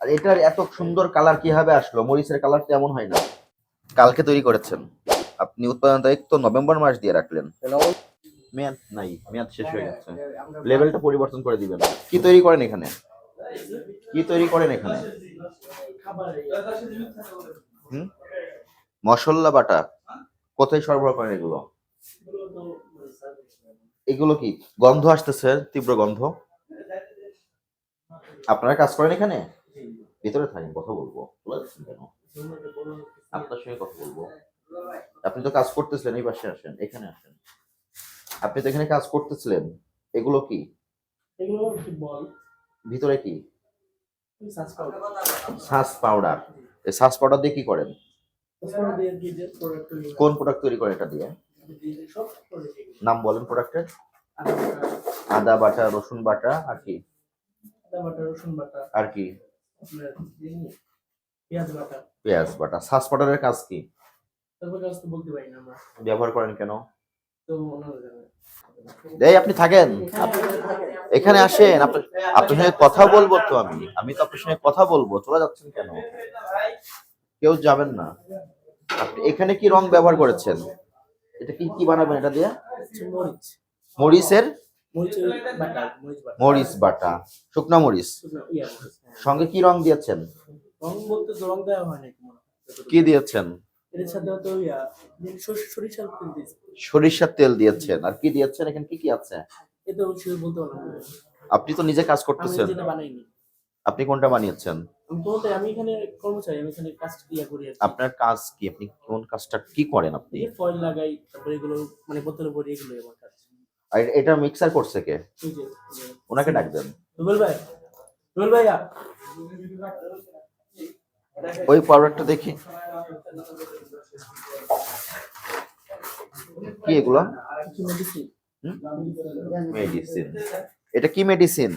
আর এটার এত সুন্দর কালার কীভাবে আসলো? মরিচের কালার তো এমন হয় না। কালকে তৈরি করেছেন। আপনি উৎপাদন তারিখ তো নভেম্বর মাস দিয়ে রাখলেন। মেয়াদ নাই, মেয়াদ শেষ হয়ে গেছে। লেভেলটা পরিবর্তন করে দিবেন। কি তৈরি করেন এখানে? কি তৈরি করেন এখানে? মশলা বাটা। কোথায় সরবরাহ করেন এগুলো? এগুলো কি? গন্ধ আসতেছে, তীব্র গন্ধ। আপনারা কাজ করেন এখানে? ভিতরে থাকেন কথা বলব। চলে যাচ্ছেন কেন? আপনার সঙ্গে কথা বলব। আপনি তো কাজ করতেছিলেন এই পাশে আসেন এখানে আসেন। আপনি তো এখানে কাজ করতেছিলেন এগুলো কি? বল ভিতরে কি? করো সাস পাউডার। এই সাস পাউডার দিয়ে কি করেন? কোন প্রোডাক্ট তৈরি করেন এটা দিয়ে? করে নাম বলেন প্রোডাক্টের আদা বাটা রসুন বাটা আর কি? আদা বাটা রসুন বাটা। আর কি? পেঁয়াজ বাটা পেঁয়াজ সাস পাউডারের কাজ কি? ব্যবহার করেন কেন? এই আপনি থাকেন। এখানে আসেন। আপনার সঙ্গে কথা বলব তো আমি। আমি তো আপনার সঙ্গে কথা বলব। চলে যাচ্ছেন কেন? কেউ যাবেন না। আপনি এখানে কি রং ব্যবহার করেছেন? এটা কি কি বানাবেন এটা দিয়ে? মরিচ মরিচের মরিচের মরিচ বাটা। মরিচ বাটা। শুকনা মরিচ। সঙ্গে কি রং দিয়েছেন? রং বলতে তো রং দেওয়া হয় নাকি কি দিয়েছেন? এর সাথে তো সরিষার তেল দিয়েছি সরিষার তেল দিয়েছেন। আর কি দিয়েছেন? এখানে কি কি আছে? বলতে পারলাম আপনি তো নিজে কাজ করতেছেন। আপনি কোনটা বানিয়েছেন? আমি বলতে আমি এখানে কর্মচারী আমি এখানে কাজ করি আপনার কাজ কি? আপনি কোন কাজটা কি করেন আপনি? ফয়েল লাগাই তারপরে এগুলো মানে বোতলে ভরি এগুলো আমার কাজ। আর এটা মিক্সার করছে কে? ওনাকে ডাকবেন রুবেল ভাই ভাইয়া। ওই পাউডারটা দেখি। কি এগুলো? মেডিসিন এটা কি মেডিসিন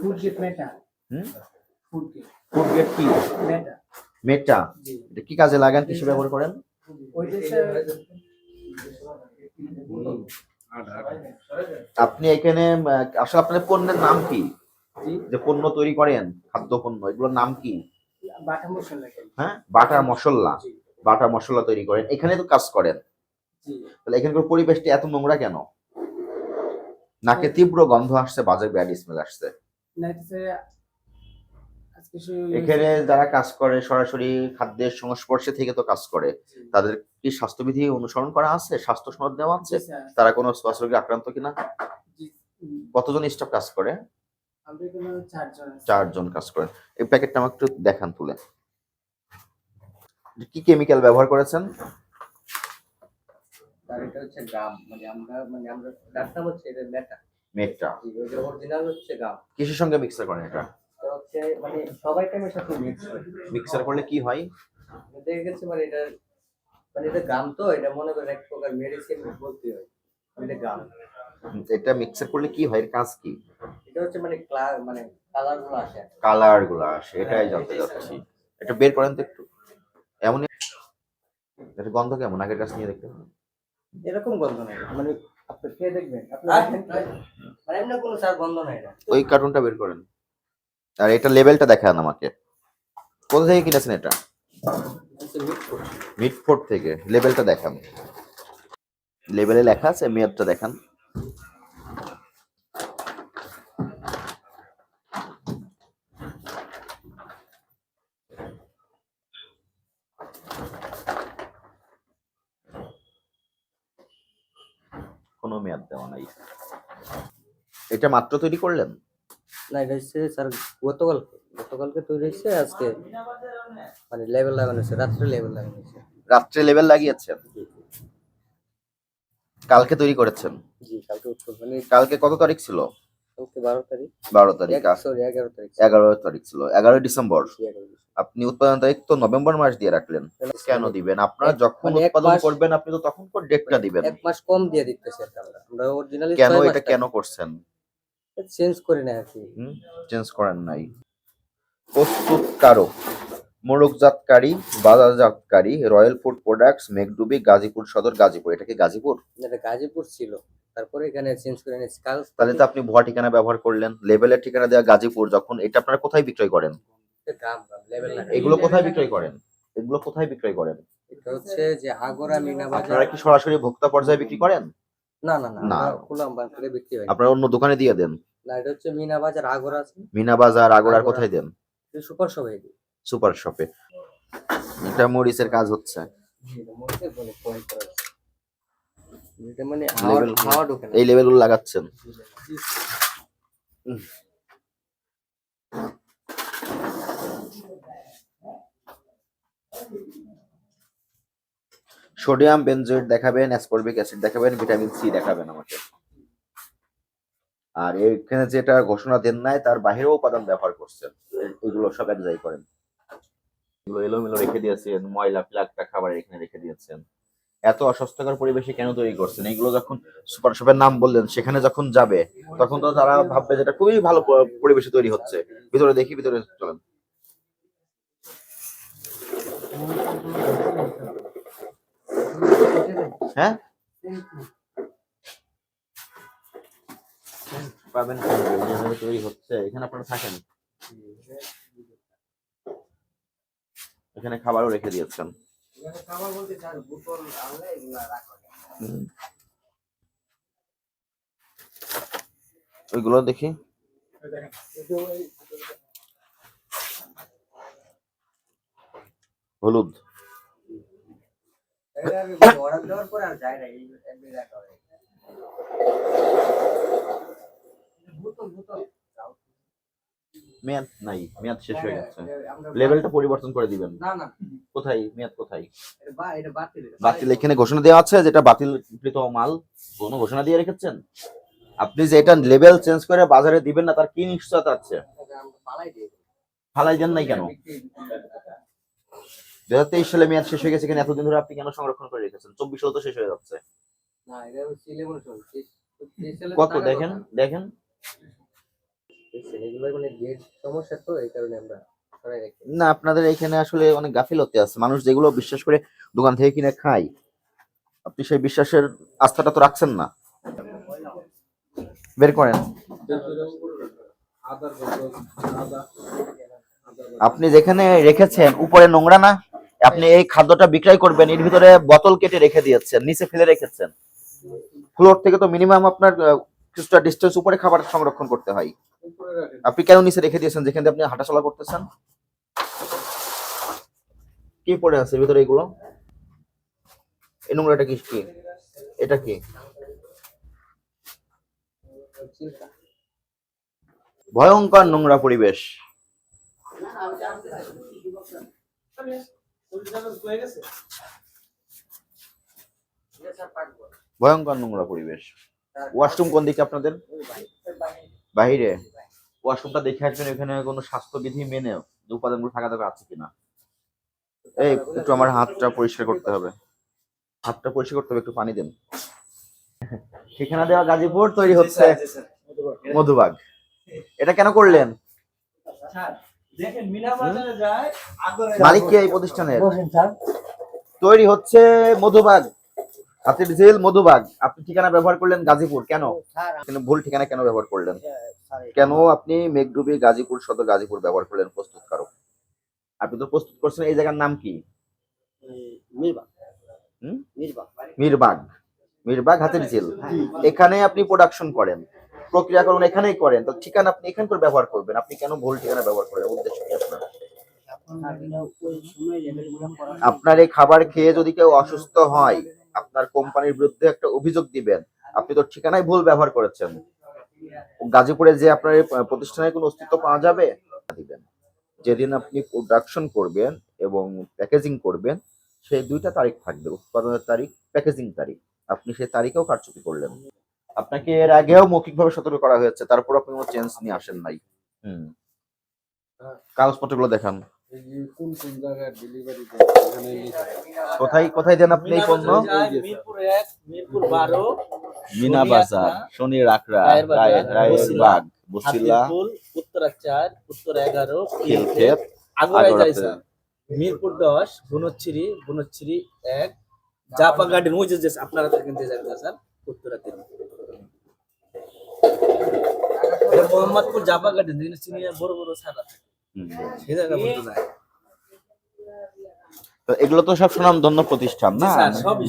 ফুড গেট মেটা হুম? ফুড গেট কি? মেটা এটা কি কাজে লাগান কিসে ব্যবহার করেন? আপনি এখানে আসলে আপনার পণ্যের নাম কি? যে পণ্য তৈরি করেন খাদ্য পণ্য এগুলোর নাম কি? হ্যাঁ? বাটা মশলা। বাটা মশলা তৈরি করেন। এখানে তো কাজ করেন। তাহলে এখানকার পরিবেশটা এত নোংরা কেন? নাকে তীব্র গন্ধ আসছে বাজে ব্যাড স্মেল আসছে। এখানে যারা কাজ করে সরাসরি খাদ্যের সংস্পর্শে থেকে তো কাজ করে তাদের কি স্বাস্থ্যবিধি অনুসরণ করা আছে? স্বাস্থ্য সনদ দেওয়া আছে? তারা কোনো শ্বাস রোগে আক্রান্ত কিনা? কতজন স্টাফ কাজ করে? চারজন কাজ করে। এই প্যাকেটটা আমাকে একটু দেখান তুলে। কি কেমিক্যাল ব্যবহার করেছেন? আর এটা হচ্ছে গাম। মানে আমরা মানে আমরা ডাক্তার হচ্ছে এটা মেটা মেটটা অরিজিনাল হচ্ছে গাম। কিসের সঙ্গে মিক্সার করেন এটা? এটা হচ্ছে মানে সবাই টাইমের সাথে মিক্স করে। মিক্সার করলে কি হয়? দেখে গেছে মানে এটা মানে এটা গাম তো এটা মনে করেন এক প্রকার মেডিসিন বলতে হয়। এটা গাম এটা মিক্সার করলে কি হয়? এর কাজ কি? এটা হচ্ছে মানে ক্লা- মানে কালারগুলো আসে। কালারগুলো আসে এটাই জানতে চাচ্ছি। এটা বের করেন তো একটু। এমনই এটা গন্ধ কেমন? আগের কাছে নিয়ে দেখতে এরকম গন্ধ নাই। মানে আপনি খেয়ে দেখবেন। আপনার মানে এমনি কোনো স্যার গন্ধ নাই ওই কার্টুনটা বের করেন। আর এটা লেভেলটা দেখান আমাকে। কোথা থেকে কিনেছেন এটা? মিটফোর্ড থেকে। লেভেলটা দেখান। লেভেলে লেখা আছে, মেয়াদটা দেখান। কোনো মেয়াদ দেওয়া নাই। এটা মাত্র তৈরি করলেন? না এটা হচ্ছে স্যার গতকাল গতকালকে তৈরি হয়েছে আজকে মানে লেভেল লাগানো হয়েছে রাত্রে লেভেল লাগানো হয়েছে। রাত্রে লেভেল লাগিয়েছেন কালকে তৈরি করেছেন? জি কালকে মানে কালকে কত তারিখ ছিল? কালকে বারো তারিখ। বারো তারিখ সরি এগারো তারিখ এগারো তারিখ ছিল এগারোই ডিসেম্বর। আপনি উৎপাদন তারিখ তো নভেম্বর মাস দিয়ে রাখলেন কেন দিবেন? আপনারা যখন মানে উৎপাদন করবেন আপনি তো তখন ডেটটা দিবেন? এক মাস কম দিয়ে দিতেছি আমরা। অরিজিনালি কেন এটা কেন করছেন? চেঞ্জ করে না আর কি। চেঞ্জ করেন নাই। প্রস্তুতকারক মোড়কজাতকারী বাজারজাতকারী royal food products Meghdubi Gazipur সদর গাজীপুর। এটা কি গাজীপুর? এটা গাজীপুর ছিল। তারপরে এখানে চেঞ্জ করে নিয়েছি। কাগজ তাহলে তো আপনি ভুয়া ঠিকানা ব্যবহার করলেন। লেবেলের ঠিকানা দেওয়া গাজীপুর। যখন এটা আপনারা কোথায় বিক্রয় করেন? এগুলো কোথায় বিক্রয় করেন? এগুলো কোথায় বিক্রয় করেন? এটা হচ্ছে যে আগরা মিনা বাজার। আপনারা কি সরাসরি ভোক্তা পর্যায়ে বিক্রি করেন? না না না না। খুলাম বাজারে বিক্রি হয় না। আপনারা অন্য দোকানে দিয়ে দেন না এটা হচ্ছে মিনা বাজার আগরা আছে মিনা বাজার আগোড়ার আগোড়া। কোথায় দেন এটা সুপার সবাই দিই সুপার শপে এটা মরিচের কাজ হচ্ছে মধ্যে মানে পয়েন্ট করা আছে। এটা মানে Level হাওয়া হাওয়া ঢোকে না এই লেভেলগুলো লাগাচ্ছেন সোডিয়াম বেনজয়েড দেখাবেন অ্যাসকর্বিক অ্যাসিড দেখাবেন, ভিটামিন সি দেখাবেন আমাকে। আর এখানে যেটা ঘোষণা দেন নাই, তার বাহিরেও উপাদান ব্যবহার করছেন। এগুলো সব এক জায়গায় করেন। এগুলো এলোমেলো রেখে দিয়েছেন, ময়লা প্লাগটা খাবার এখানে রেখে দিয়েছেন। এত অস্বাস্থ্যকর পরিবেশে কেন তৈরি করছেন? এগুলো যখন সুপার শপের নাম বললেন, সেখানে যখন যাবে, তখন তো তারা ভাববে যেটা খুবই ভালো পরিবেশে তৈরি হচ্ছে। ভিতরে দেখি, ভিতরে চলেন। হ্যাঁ? পাবেন যেভাবে তৈরি হচ্ছে এখানে আপনারা থাকেন। এখানে খাবারও রেখে দিয়েছেন। খাবার বলতে বোতল আনলে এগুলা রাখা ওইগুলো দেখি। হলুদ এটা আমি অর্ডার দেওয়ার পরে আর যায় না এই এমনি রাখা হয় বোতল বোতল মেয়াদ নাই মেয়াদ শেষ হয়ে গেছে। লেভেলটা পরিবর্তন করে দিবেন। না না। কোথায়? মেয়াদ কোথায়? এটা বা এটা বাতিল। বাতিল এখানে ঘোষণা দেওয়া আছে যেটা বাতিলকৃত মাল। কোনো ঘোষণা দিয়ে রেখেছেন? আপনি যে এটা লেভেল চেঞ্জ করে বাজারে দিবেন না তার কি নিশ্চয়তা আছে? ফালাই দেন নাই কেন? দুই হাজার তেইশ সালে মেয়াদ শেষ হয়ে গেছে এখানে এতদিন ধরে আপনি কেন সংরক্ষণ করে রেখেছেন? চব্বিশ সালে তো শেষ হয়ে যাচ্ছে। কত দেখেন দেখেন। মানে ডেট সমস্যা তো এই কারণে আমরা না আপনাদের এখানে আসলে অনেক গাফিলতি আছে। মানুষ যেগুলো বিশ্বাস করে দোকান থেকে কিনে খায় আপনি সেই বিশ্বাসের আস্থাটা তো রাখছেন না। বের করেন। আপনি যেখানে রেখেছেন উপরে নোংরা না? আপনি এই খাদ্যটা বিক্রয় করবেন, এর ভিতরে বোতল কেটে রেখে দিয়েছেন, নিচে ফেলে রেখেছেন। ফ্লোর থেকে তো মিনিমাম আপনার কিছুটা ডিস্টেন্স উপরে খাবার সংরক্ষণ করতে হয়। আপনি কেন নিচে রেখে দিয়েছেন, যেখানে দিয়ে আপনি হাঁটাচলা করতেছেন? কি পড়ে আছে ভিতরে এগুলো? এই নোংরাটা কি কি? এটা কি? ভয়ঙ্কর নোংরা পরিবেশ। ভয়ঙ্কর নোংরা পরিবেশ। ওয়াশরুম কোন দিকে আপনাদের? বাইরে ওয়াশরুমটা দেখে আসবেন এখানে কোনো স্বাস্থ্যবিধি মেনে উপাদানগুলো থাকা দরকার আছে কিনা। এই একটু আমার হাতটা পরিষ্কার করতে হবে। হাতটা পরিষ্কার করতে হবে একটু পানি দেন। ঠিকানা দেওয়া গাজীপুর তৈরি হচ্ছে মধুবাগ। এটা কেন করলেন? মালিক কে এই প্রতিষ্ঠানের? তৈরি হচ্ছে মধুবাগ। হাতির ঝিল মধুবাগ। আপনি ঠিকানা ব্যবহার করলেন গাজীপুর। কেন? ভুল ঠিকানা কেন ব্যবহার করলেন? কেন আপনি মেঘডুবি গাজীপুর সদর গাজীপুর ব্যবহার করলেন প্রস্তুত প্রস্তুতকারক আপনি তো প্রস্তুত করছেন এই জায়গার নাম কি? মিরবা হুম? মিরবা মিরবাগ। মিরবাগ হাতির ঝিল এখানে আপনি প্রোডাকশন করেন। প্রক্রিয়াকরণ এখানেই করেন, তো ঠিকানা আপনি এখান করে ব্যবহার করবেন। আপনি কেন ভুল ঠিকানা ব্যবহার করেন উদ্দেশ্য কি আপনার? আপনার এই খাবার খেয়ে যদি কেউ অসুস্থ হয়, আপনার কোম্পানির বিরুদ্ধে একটা অভিযোগ দিবেন। আপনি তো ঠিকানায় ভুল ব্যবহার করেছেন। গাজীপুরে যে আপনার প্রতিষ্ঠানের কোনো অস্তিত্ব পাওয়া যাবে? দিবেন। যেদিন আপনি প্রোডাকশন করবেন এবং প্যাকেজিং করবেন, সেই দুইটা তারিখ থাকবে। উৎপাদনের তারিখ প্যাকেজিং তারিখ। আপনি সেই তারিখেও কারচুপি করলেন। আপনাকে এর আগেও মৌখিকভাবে সতর্ক করা হয়েছে তারপর আপনি কোনো চেঞ্জ নিয়ে আসেন নাই। হুম। কাগজপত্রগুলো দেখান। কোন কোন জায়গায় ডেলিভারি কোথায় কোথায় দেন আপনি এই পণ্য? মিরপুর এক মিরপুর বারো মিনা বাজার শনি বসিলা, উত্তরা চার উত্তর এগারো খিলক্ষেত আগুরাই স্যার মিরপুর দশ গুণচ্ছিরি গুণচ্ছিরি এক জাপা গার্ডেন ওই যে আপনারা দেখেন যে জায়গাটা স্যার উত্তরা তিন। মোহাম্মদপুর জাপা গার্ডেন যেখানে সিনিয়র বড় বড় সাদা। হুম। জায়গা বলতে যায় তো এগুলো তো সব সুনামধন্য প্রতিষ্ঠান না?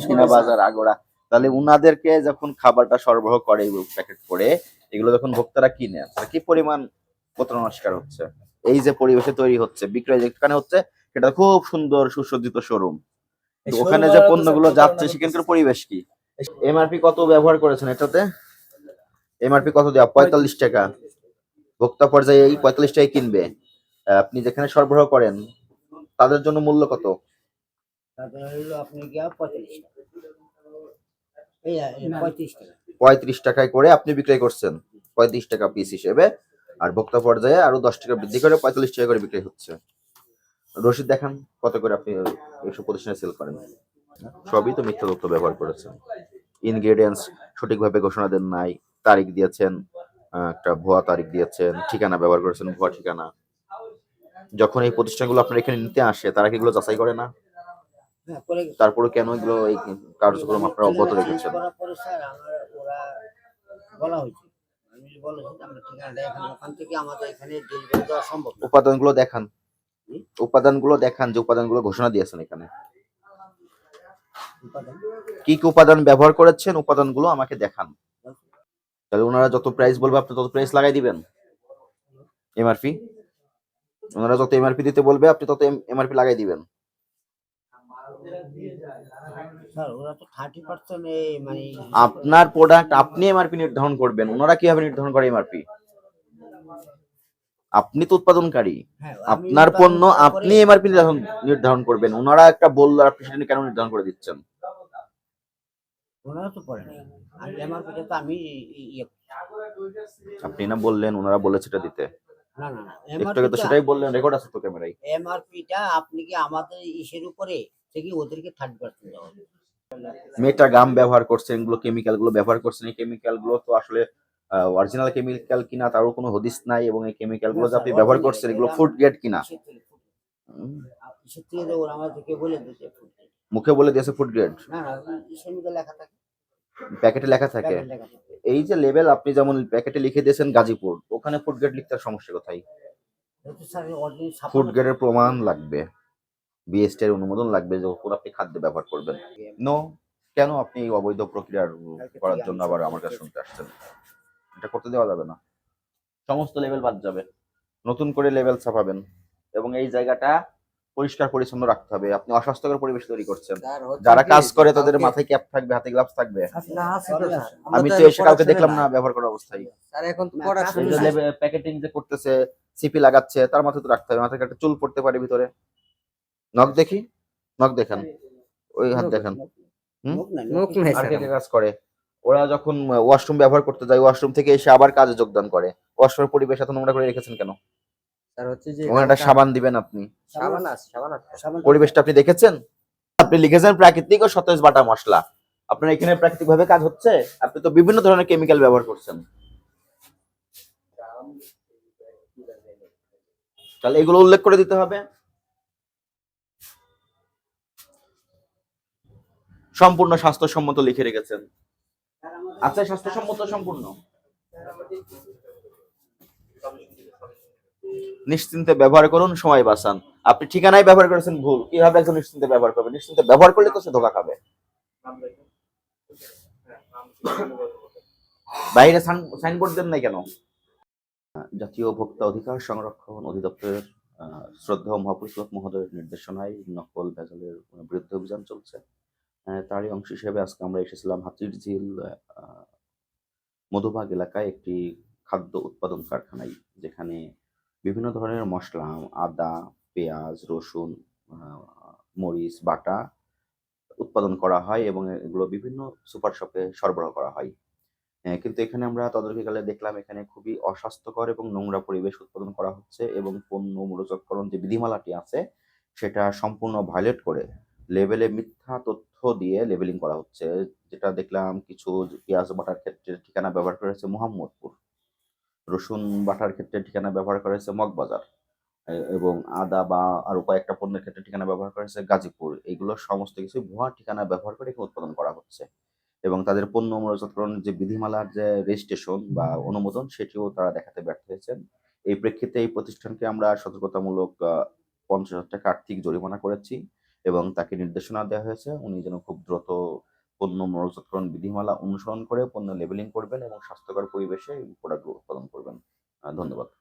মিনা বাজার আগোড়া তাহলে উনাদেরকে যখন খাবারটা সরবরাহ করে প্যাকেট করে এগুলো যখন ভোক্তারা কিনে তাহলে কি পরিমাণ প্রতারণার হচ্ছে? এই যে পরিবেশে তৈরি হচ্ছে বিক্রয় যেখানে হচ্ছে সেটা খুব সুন্দর সুসজ্জিত শোরুম ওখানে যে পণ্যগুলো যাচ্ছে সেখানকার পরিবেশ কি? এমআরপি কত ব্যবহার করেছেন এটাতে? এমআরপি কত দেওয়া? পঁয়তাল্লিশ টাকা। ভোক্তা পর্যায়ে এই পঁয়তাল্লিশ টাকায় কিনবে। আপনি যেখানে সরবরাহ করেন তাদের জন্য মূল্য কত? পঁয়ত্রিশ টাকায় করে আপনি বিক্রয় করছেন। পঁয়ত্রিশ টাকা পিস হিসেবে। আর ভোক্তা পর্যায়ে আরও দশ টাকা বৃদ্ধি করে পঁয়তাল্লিশ টাকা করে বিক্রি হচ্ছে। রসিদ দেখান কত করে আপনি এইসব প্রতিষ্ঠানে সেল করেন। সবই তো মিথ্যা তথ্য ব্যবহার করেছেন। ইনগ্রেডিয়েন্টস সঠিকভাবে ঘোষণা দেন নাই। তারিখ দিয়েছেন একটা ভুয়া তারিখ দিয়েছেন ঠিকানা ব্যবহার করেছেন ভুয়া ঠিকানা। যখন এই প্রতিষ্ঠানগুলো আপনার এখানে নিতে আসে তারা কি এগুলো যাচাই করে না? হ্যাঁ। তারপরে কেন এগুলো এই কার্যক্রম আপনারা অব্যাহত রেখেছেন? বলা হয়েছে। উপাদানগুলো দেখান। উপাদানগুলো দেখান যে উপাদানগুলো ঘোষণা দিয়েছেন এখানে। কি কি উপাদান ব্যবহার করেছেন উপাদানগুলো আমাকে দেখান। তাহলে ওনারা যত প্রাইস বলবে আপনি তত প্রাইস লাগাই দিবেন। এমআরপি ওনারা যত এমআরপি দিতে বলবে আপনি তত এমআরপি লাগাই দিবেন। মানে আপনার প্রোডাক্ট আপনি এমআরপি নির্ধারণ করবেন ওনারা কীভাবে নির্ধারণ করে এমআরপি আপনি তো উৎপাদনকারী। হ্যাঁ, আপনার পণ্য আপনি এমআরপি নির্ধারণ করবেন। ওনারা একটা বলল আপনি সেটা কেন নির্ধারণ করে দিচ্ছেন? ওনারা তো করে তো আমি ইয়ে আপনি না বললেন ওনারা বলেছে এটা দিতে। না না না একটু আগে তো সেটাই বললেন রেকর্ড আছে তো ক্যামেরায়। এমআরপিটা আপনি কি আমাদের ইসের উপরে থেকে ওদেরকে থার্টি পার্সেন্ট দেওয়া মেটা গাম ব্যবহার করছেন এগুলো কেমিক্যালগুলো ব্যবহার করছেন এই কেমিক্যালগুলো তো আসলে অরিজিনাল কেমিক্যাল কিনা তারও কোনো হদিস নাই এবং এই কেমিক্যালগুলো আপনি ব্যবহার করছেন এগুলো ফুড গ্রেড কিনা। মুখে বলে দিয়েছে ফুড গ্রেড না না লেখা থাকে। প্যাকেটে লেখা থাকে। এই যে লেভেল আপনি যেমন প্যাকেটে লিখে দিয়েছেন গাজীপুর ওখানে ফুড গ্রেড লিখতে সমস্যা কোথায়? ফুড গ্রেডের প্রমাণ লাগবে। বিএসটি এর অনুমোদন লাগবে যখন আপনি খাদ্য ব্যবহার করবেন। নো কেন আপনি এই অবৈধ প্রক্রিয়ার করার জন্য আবার আমার কাছে শুনতে আসছেন? এটা করতে দেওয়া যাবে না। সমস্ত লেভেল বাদ যাবে। নতুন করে লেভেল ছাপাবেন। এবং এই জায়গাটা পরিষ্কার পরিচ্ছন্ন রাখতে হবে। আপনি অস্বাস্থ্যকর পরিবেশ তৈরি করছেন। যারা কাজ করে তাদের মাথায় ক্যাপ থাকবে হাতে গ্লাভস থাকবে। আমি তো এসে কাউকে দেখলাম না ব্যবহার করার অবস্থায়। স্যার এখন প্যাকেটিং যে করতেছে সিপি লাগাচ্ছে তার মাথায় তো রাখতে হবে মাথায় একটা চুল পড়তে পারে ভিতরে। নখ দেখি? নখ দেখান। ওই হাত দেখান। হুম? মুখ কাজ করে? ওরা যখন ওয়াশরুম ব্যবহার করতে যায় ওয়াশরুম থেকে এসে আবার কাজে যোগদান করে। ওয়াশরুমের পরিবেশ এত নোংরা করে রেখেছেন কেন? স্যার হচ্ছে যে ওখানে একটা সাবান দিবেন আপনি। সাবান আছে সাবান আছে। পরিবেশটা আপনি দেখেছেন? আপনি লিখেছেন প্রাকৃতিক ও সতেজ বাটা মশলা। আপনার এখানে প্রাকৃতিক ভাবে কাজ হচ্ছে? আপনি তো বিভিন্ন ধরনের কেমিক্যাল ব্যবহার করছেন। তাহলে এগুলো উল্লেখ করে দিতে হবে। সম্পূর্ণ স্বাস্থ্যসম্মত লিখে রেখেছেন। আচ্ছা স্বাস্থ্যসম্মত সম্পূর্ণ। নিশ্চিন্তে ব্যবহার করুন সময় বাঁচান। আপনি ঠিকানায় ব্যবহার করেছেন ভুল। কীভাবে একজন নিশ্চিন্তে ব্যবহার করবে? নিশ্চিন্তে ব্যবহার করলে তো সে ধোকা খাবে। বাইরে সাইনবোর্ড দেন নাই কেন? জাতীয় ভোক্তা অধিকার সংরক্ষণ অধিদপ্তরের আহ, শ্রদ্ধেয় মহাপরিচালক মহোদয়ের নির্দেশনায় নকল ভেজালের বিরুদ্ধে অভিযান চলছে। তারই অংশ হিসেবে আজকে আমরা এসেছিলাম হাতির ঝিল মধুবাগ এলাকায় একটি খাদ্য উৎপাদন কারখানায় যেখানে বিভিন্ন ধরনের মশলা, আদা, পেঁয়াজ, রসুন মরিচ, বাটা উৎপাদন করা হয় এবং এগুলো বিভিন্ন সুপার শপে সরবরাহ করা হয়। কিন্তু এখানে আমরা তদারকিকালে দেখলাম এখানে খুবই অস্বাস্থ্যকর এবং নোংরা পরিবেশ উৎপাদন করা হচ্ছে এবং পণ্য মূল্যচকরণ যে বিধিমালাটি আছে, সেটা সম্পূর্ণ ভায়োলেট করে লেভেলে মিথ্যা তথ্য দিয়ে লেভেলিং করা হচ্ছে। যেটা দেখলাম কিছু পেঁয়াজ বাটার ক্ষেত্রে ঠিকানা ব্যবহার করা হয়েছে মোহাম্মদপুর। রসুন বাটার ক্ষেত্রে ঠিকানা ব্যবহার করা হয়েছে মগবাজার। এবং আদা বা আরও কয়েকটা পণ্যের ক্ষেত্রে ঠিকানা ব্যবহার করা হয়েছে গাজীপুর। এইগুলো সমস্ত কিছু ভুয়া ঠিকানা ব্যবহার করে এখানে উৎপাদন করা হচ্ছে। এবং তাদের পণ্য মূল্যজাতকরণের যে বিধিমালার যে রেজিস্ট্রেশন বা অনুমোদন, সেটিও তারা দেখাতে ব্যর্থ হয়েছেন। এই প্রেক্ষিতে এই প্রতিষ্ঠানকে আমরা সতর্কতামূলক পঞ্চাশ হাজার টাকা আর্থিক জরিমানা করেছি এবং তাকে নির্দেশনা দেওয়া হয়েছে। উনি যেন খুব দ্রুত পণ্য মূল্যজাতকরণ বিধিমালা অনুসরণ করে পণ্য লেবেলিং করবেন এবং স্বাস্থ্যকর পরিবেশে এই প্রোডাক্টগুলো উৎপাদন করবেন। ধন্যবাদ।